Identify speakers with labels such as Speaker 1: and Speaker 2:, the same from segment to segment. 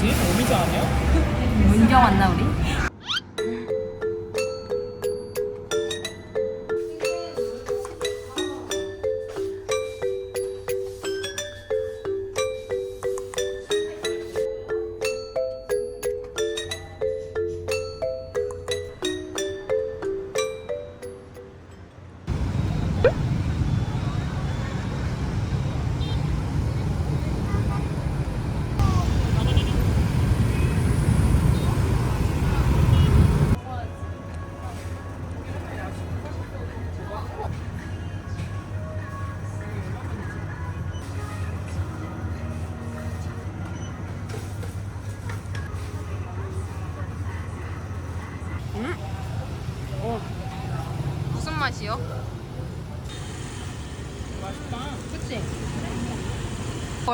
Speaker 1: 뭐지? 오미자 아니야?
Speaker 2: 문경 왔나 우리?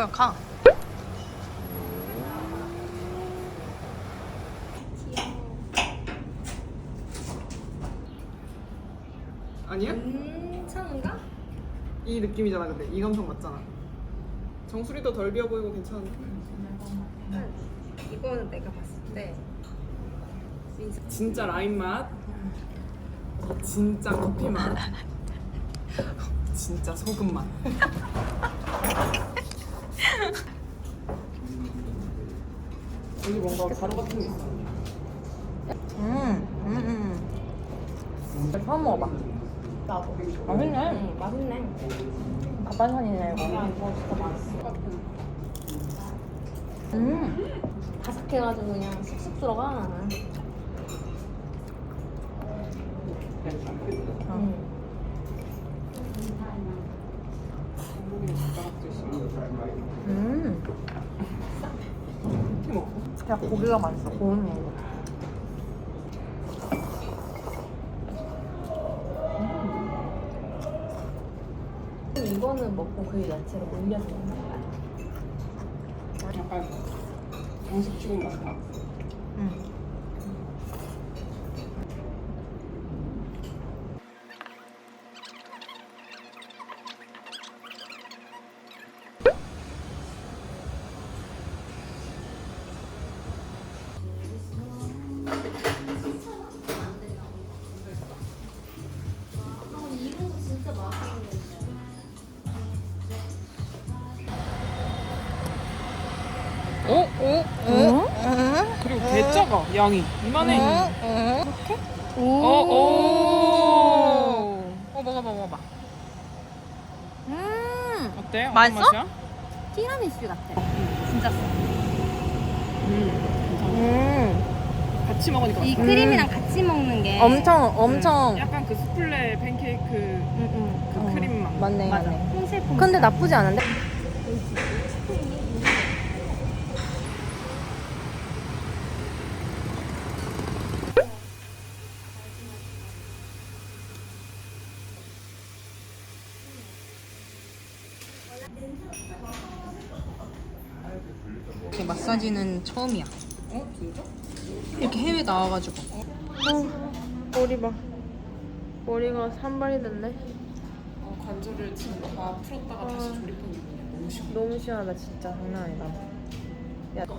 Speaker 2: 어, 가.
Speaker 1: 아니야?
Speaker 3: 괜찮은가?
Speaker 1: 이 느낌이잖아 근데 이 감성 맞잖아. 정수리도 덜 비어 보이고 괜찮은데.
Speaker 3: 이거는 내가 봤을 때
Speaker 1: 진짜 라임 맛. 진짜 커피 맛. 진짜 소금 맛. 여기 뭔가 가루 같은 게 있어.
Speaker 2: 음, 음, 음. 처음 먹어봐.
Speaker 3: 나도
Speaker 2: 맛있네.
Speaker 3: 응, 맛있네
Speaker 2: 밥반찬이네 이거.
Speaker 3: 이거 진짜 맛있어
Speaker 2: 음.
Speaker 3: 바삭해가지고 그냥 쑥쑥 들어가 응.
Speaker 2: 음.
Speaker 1: 이렇게
Speaker 2: 야 고기가 맛있어. 고운 거.
Speaker 3: 이거는 먹고 그 야채를 올려서 먹는 거야
Speaker 1: 약간 정식 주인 같아. 작아 양이 이만해.
Speaker 2: 오.
Speaker 1: 어, 오.
Speaker 2: 어 먹어봐 먹어봐. 음.
Speaker 1: 어때? 어떤
Speaker 2: 맛있어?
Speaker 1: 맛이야?
Speaker 2: 티라미수 같아. 진짜 써.
Speaker 1: 음.
Speaker 2: 음.
Speaker 1: 같이 먹으니까
Speaker 3: 이
Speaker 1: 맛있어.
Speaker 3: 크림이랑 같이 먹는 게
Speaker 2: 엄청 엄청.
Speaker 1: 음, 약간 그 수플레 팬케이크
Speaker 3: 응, 응.
Speaker 1: 그 크림 맛.
Speaker 2: 맞네
Speaker 3: 맞아
Speaker 2: 맞네.
Speaker 3: 홍실품
Speaker 2: 근데 나쁘지 않은데? 마사지는 처음이야.
Speaker 1: 어? 진짜?
Speaker 2: 이렇게 해외 나와가지고.
Speaker 4: 머리 봐. 머리가 산발이 됐네.
Speaker 1: 어, 관절을 지금 다 풀었다가 다시 조립한 기분이야. 너무 시원.
Speaker 4: 너무 시원하다 진짜 장난 아니다. 야,
Speaker 1: 가자,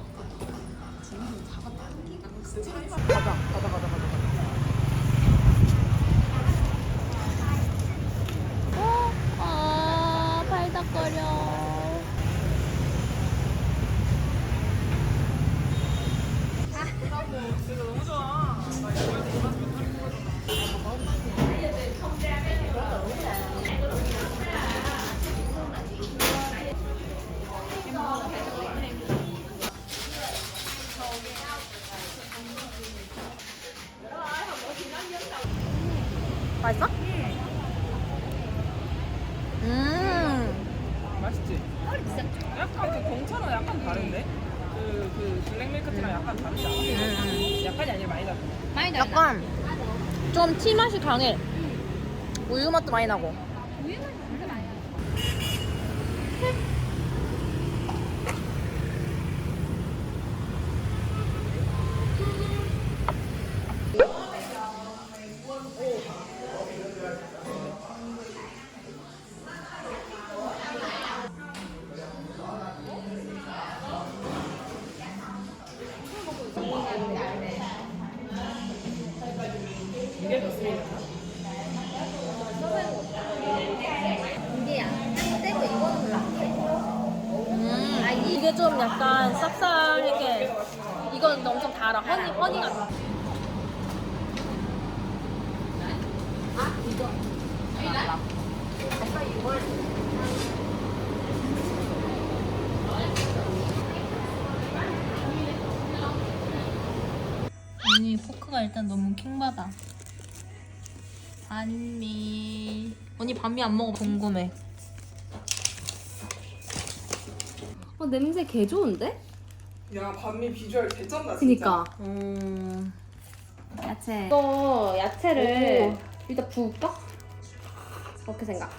Speaker 1: 가자, 가자, 가자.
Speaker 3: 아 발닥거려
Speaker 2: 좀티 맛이 강해. 우유 맛도 많이 나 좀 약간 쌉싸하게. 이건 엄청 달아. 허니 허니 같아 언니 포크가 일단 너무 킹받아. 반미. 언니 반미 안 먹어. 궁금해
Speaker 3: 어 냄새 개 좋은데?
Speaker 1: 야 반미 비주얼 개쩐다 진짜.
Speaker 3: 그니까.
Speaker 2: 음
Speaker 3: 야채. 이거 야채를 일단 부을까? 어떻게 생각?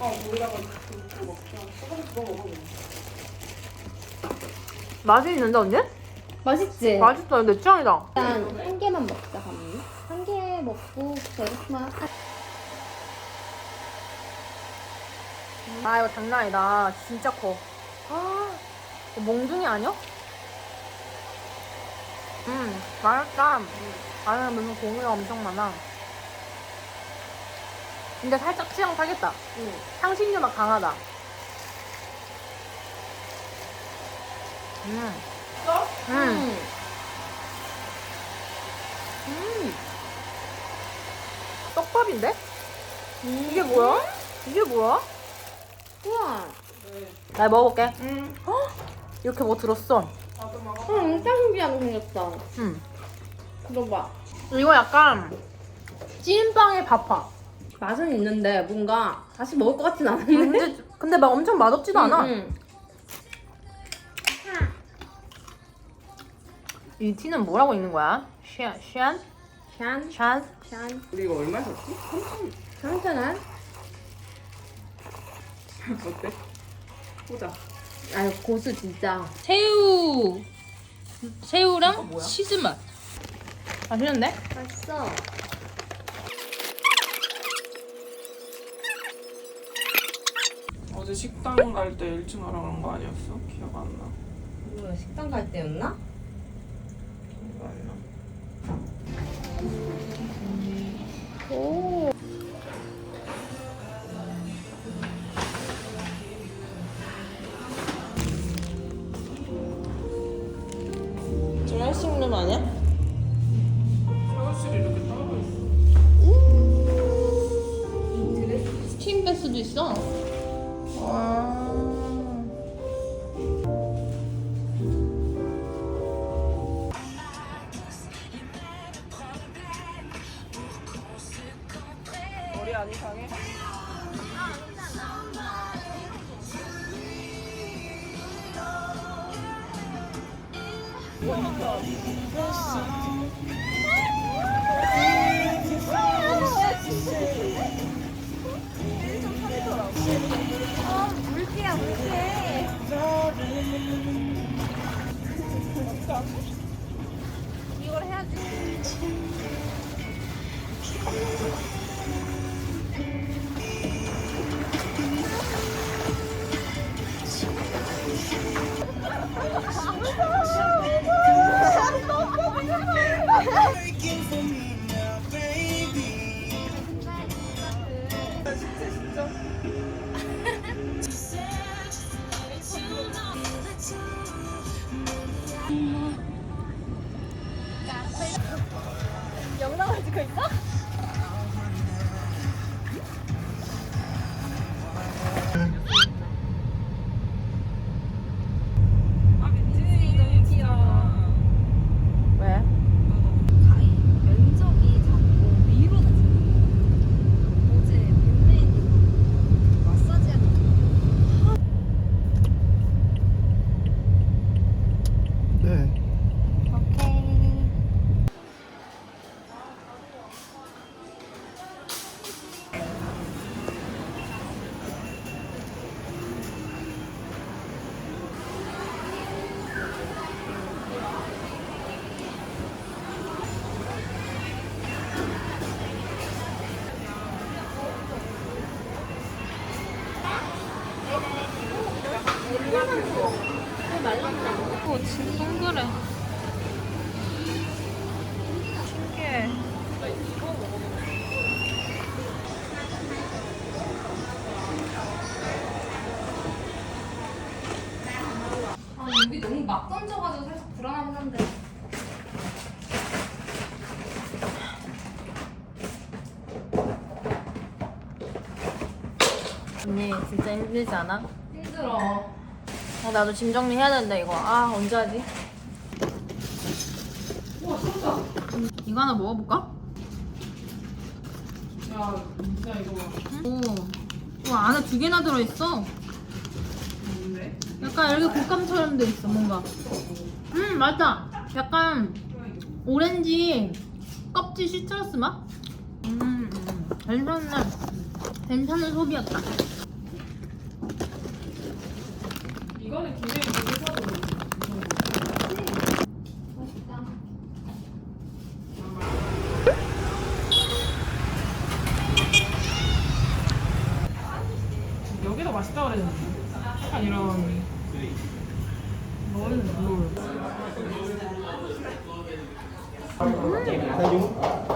Speaker 1: 어 우리라고 그거 먹자. 조금씩 먹어 먹어.
Speaker 4: 맛이 있는데 언니?
Speaker 3: 맛있지?
Speaker 4: 맛있어 내 취향이다.
Speaker 3: 일단 한 개만 먹자 반미. 한개 먹고 베르스만
Speaker 2: 아 이거 장난 아니다 진짜 커 아, 몽둥이 아니야? 음 맛있다 안에 무슨 고기가 엄청 많아 근데 살짝 취향 타겠다
Speaker 3: 응.
Speaker 2: 향신료 맛 강하다 음. 음.
Speaker 3: 음.
Speaker 2: 음. 떡밥인데?
Speaker 3: 음.
Speaker 2: 이게 뭐야? 이게 뭐야?
Speaker 3: 우와.
Speaker 2: 나 먹어볼게
Speaker 1: 응.
Speaker 2: 이렇게 뭐 들었어
Speaker 1: 나도 먹어.
Speaker 3: 응, 진짜 신기하게 생겼다.
Speaker 2: 음.
Speaker 3: 이거 봐.
Speaker 2: 이거 약간 찐빵의 밥파
Speaker 3: 맛은 있는데 뭔가 다시 먹을 것 같진 않은데.
Speaker 2: 근데, 근데 막 엄청 맛없지도 않아
Speaker 3: 응,
Speaker 2: 이 티는 뭐라고 읽는 거야? 샤, 샨?
Speaker 3: 응. 샨,
Speaker 2: 샨?
Speaker 3: 샨.
Speaker 1: 우리 이거 얼마 샀지?
Speaker 3: 3,000원?
Speaker 1: 어때? 보자.
Speaker 3: 아유, 고수 진짜.
Speaker 2: 새우 새우랑
Speaker 1: 뭐야?
Speaker 2: 치즈 맛 맛있는데?
Speaker 3: 맛있어.
Speaker 1: 어제 식당 갈 때 1층 하러 간거 아니었어? 기억 안 나.
Speaker 3: 이거 식당 갈 때였나?
Speaker 2: 아
Speaker 3: 우리 너무 막 던져가지고 살짝 불안하긴 한데.
Speaker 2: 언니 진짜 힘들지 않아?
Speaker 3: 힘들어.
Speaker 2: 어, 나도 짐 정리해야 되는데 이거 아 언제 하지? 이거 하나 먹어볼까?
Speaker 1: 야 진짜 이거
Speaker 2: 오, 와 안에 두 개나 들어있어. 약간 이렇게 곶감처럼 돼 있어 뭔가. 음 맞다. 약간 오렌지 껍질 시트러스 맛? 음, 음. 괜찮네. 괜찮은 소비였다.
Speaker 1: 이거는 굉장히 비싸도
Speaker 3: 맛있다.
Speaker 1: 여기도 맛있다 그랬는데 약간 이런 롤 롤.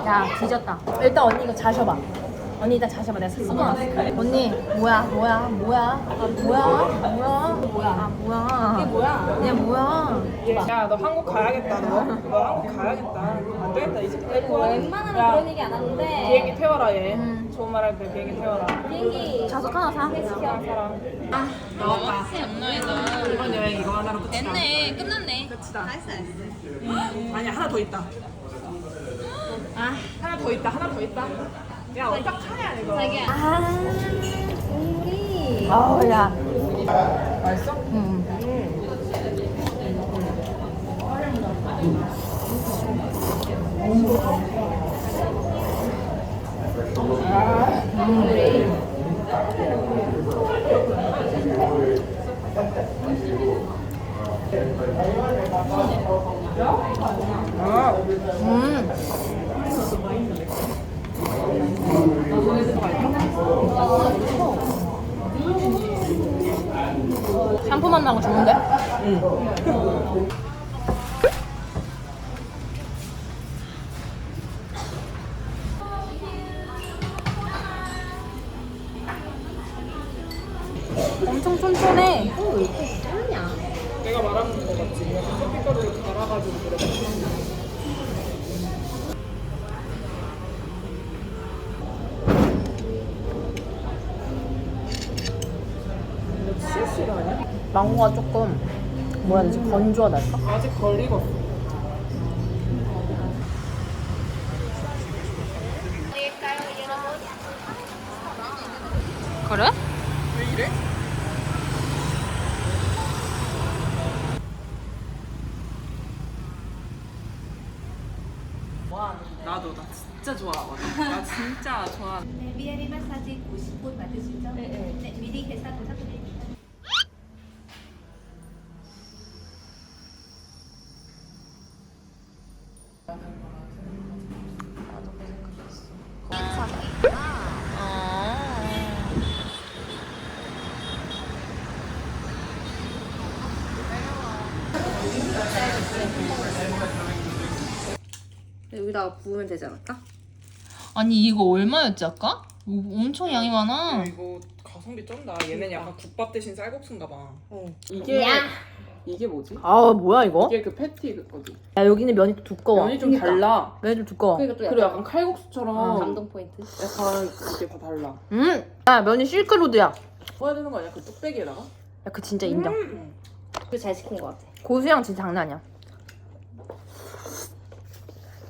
Speaker 2: 야 뒤졌다. 일단 언니 이거 자셔봐. 언니 일단 자셔봐. 내가 써놨어. 언니 뭐야 뭐야 뭐야 아, 뭐야 뭐야 뭐야 아 뭐야 이게 뭐야 얘 뭐야
Speaker 1: 야 너 한국 가야겠다 너. 너 한국 가야겠다. 안 되겠다 이제 뺄 거야.
Speaker 3: 웬만하면
Speaker 1: 야,
Speaker 3: 그런 얘기 안 하는데.
Speaker 1: 비행기 태워라 얘.
Speaker 2: 음.
Speaker 1: 좋은 말 할 때 비행기 태워라.
Speaker 3: 비행기.
Speaker 2: 자석 하나 사.
Speaker 1: 사랑. 아 나왔다. 이번 여행 이거 하나로 끝이다.
Speaker 2: 됐네 끝났네.
Speaker 1: 끝이다. 아니야 하나 더 있다. 아 하나 더 있다 하나 더 있다. 야 어떡하냐 이거.
Speaker 3: 자기야. 아, 우리.
Speaker 2: 아우 야.
Speaker 1: 맛있어?
Speaker 2: 음. 음. 샴푸 맛 나고 좋은데? 엄 망고가 조금 뭐라 해야 되지? 건조하달까?
Speaker 1: 아직 걸리겠어.
Speaker 2: 그래?
Speaker 1: 왜 이래? 나도 나 진짜 좋아하거든. 나 진짜 좋아.
Speaker 5: 네, 미아리 마사지 90분 받으시죠? 네, 네. 미리 계산 부탁드립니다.
Speaker 3: 여기다가 부으면 되지 않을까?
Speaker 2: 아니 이거 얼마였지 아까? 이거 엄청 양이 많아.
Speaker 1: 야, 이거 가성비 쩐다. 얘는 약간 국밥 대신 쌀국수인가 봐.
Speaker 3: 어.
Speaker 1: 이게 이게 뭐지?
Speaker 2: 아 뭐야 이거?
Speaker 1: 이게 그 패티 그거지.
Speaker 2: 야 여기는 면이 또 두꺼워.
Speaker 1: 면이 좀 달라.
Speaker 2: 면이 좀 두꺼워.
Speaker 3: 그러니까 또
Speaker 1: 그리고
Speaker 3: 약간
Speaker 1: 약간 칼국수처럼
Speaker 3: 감동 포인트.
Speaker 1: 약간 이게 다 달라.
Speaker 2: 음. 야 면이 실크로드야.
Speaker 1: 구워야 되는 거 아니야? 그 뚝배기에다가?
Speaker 2: 야 그 진짜 인정.
Speaker 1: 음.
Speaker 3: 그거 잘 시킨 것 같아.
Speaker 2: 고수향 진짜 장난 아니야.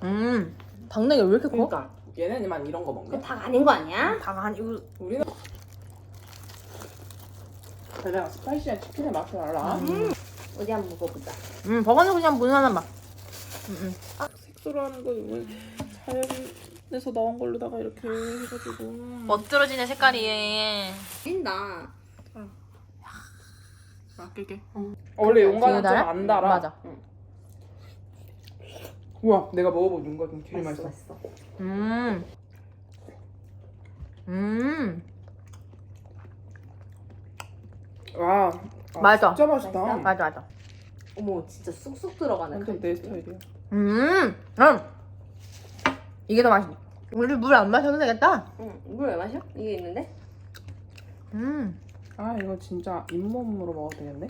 Speaker 2: 음. 당내기 왜 이렇게 커?
Speaker 1: 그러니까 얘네만 이런 거 먹네.
Speaker 3: 다 아닌 거 아니야?
Speaker 2: 다한 이거
Speaker 1: 우리는 그냥 스파이시한 치킨의 맛을 알아.
Speaker 3: 어디 한번 먹어보자.
Speaker 2: 음 버거는 그냥 무난한 맛. 음, 음.
Speaker 1: 색소로 하는 거 이거 자연에서 나온 걸로다가 이렇게 해가지고.
Speaker 2: 멋들어지네 색깔이.
Speaker 3: 찐다.
Speaker 1: 아낄게. 원래 용과는
Speaker 2: 달아?
Speaker 1: 좀안 달아.
Speaker 2: 맞아.
Speaker 1: 응. 우와, 내가 먹어본 용과는 제일 맛있어.
Speaker 3: 맛있어.
Speaker 2: 음. 음.
Speaker 1: 와, 아,
Speaker 2: 맞아.
Speaker 1: 진짜 맛있다.
Speaker 3: 맛있어?
Speaker 2: 맞아 맞아.
Speaker 3: 어머 진짜 쑥쑥 들어가네.
Speaker 1: 완전 내 스타일이야.
Speaker 2: 음. 음. 이게 더 맛있어. 우리 물 안 마셔도 되겠다.
Speaker 3: 응. 물왜 마셔? 이게 있는데?
Speaker 2: 음.
Speaker 1: 아, 이거 진짜 잇몸으로 먹어도 되겠네.